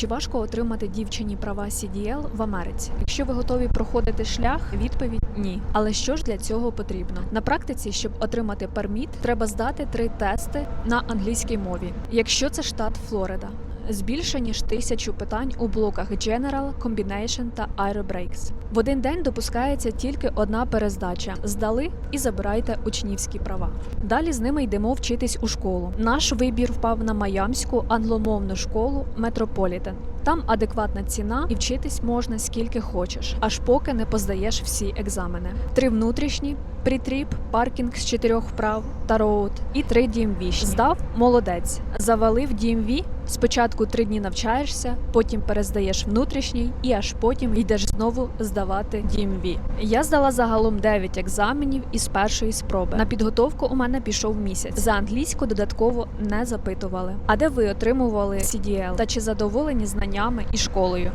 Чи важко отримати дівчині права CDL в Америці? Якщо ви готові проходити шлях, відповідь ні. Але що ж для цього потрібно? На практиці, щоб отримати перміт, треба здати три тести на англійській мові. Якщо це штат Флорида. З більше ніж тисячу питань у блоках General, Combination та Aerobrakes. В один день допускається тільки одна перездача. Здали і забирайте учнівські права. Далі з ними йдемо вчитись у школу. Наш вибір впав на майамську англомовну школу Метрополітен. Там адекватна ціна і вчитись можна скільки хочеш, аж поки не поздаєш всі екзамени. Три внутрішні, притріп, паркінг з чотирьох вправ та роуд і три DMV. Здав молодець. Завалив DMV, Спочатку три дні навчаєшся, потім перездаєш внутрішній і аж потім йдеш знову здавати DMV. Я здала загалом 9 екзаменів із першої спроби. На підготовку у мене пішов місяць. За англійську додатково не запитували. А де ви отримували CDL? Та чи задоволені знаннями і школою?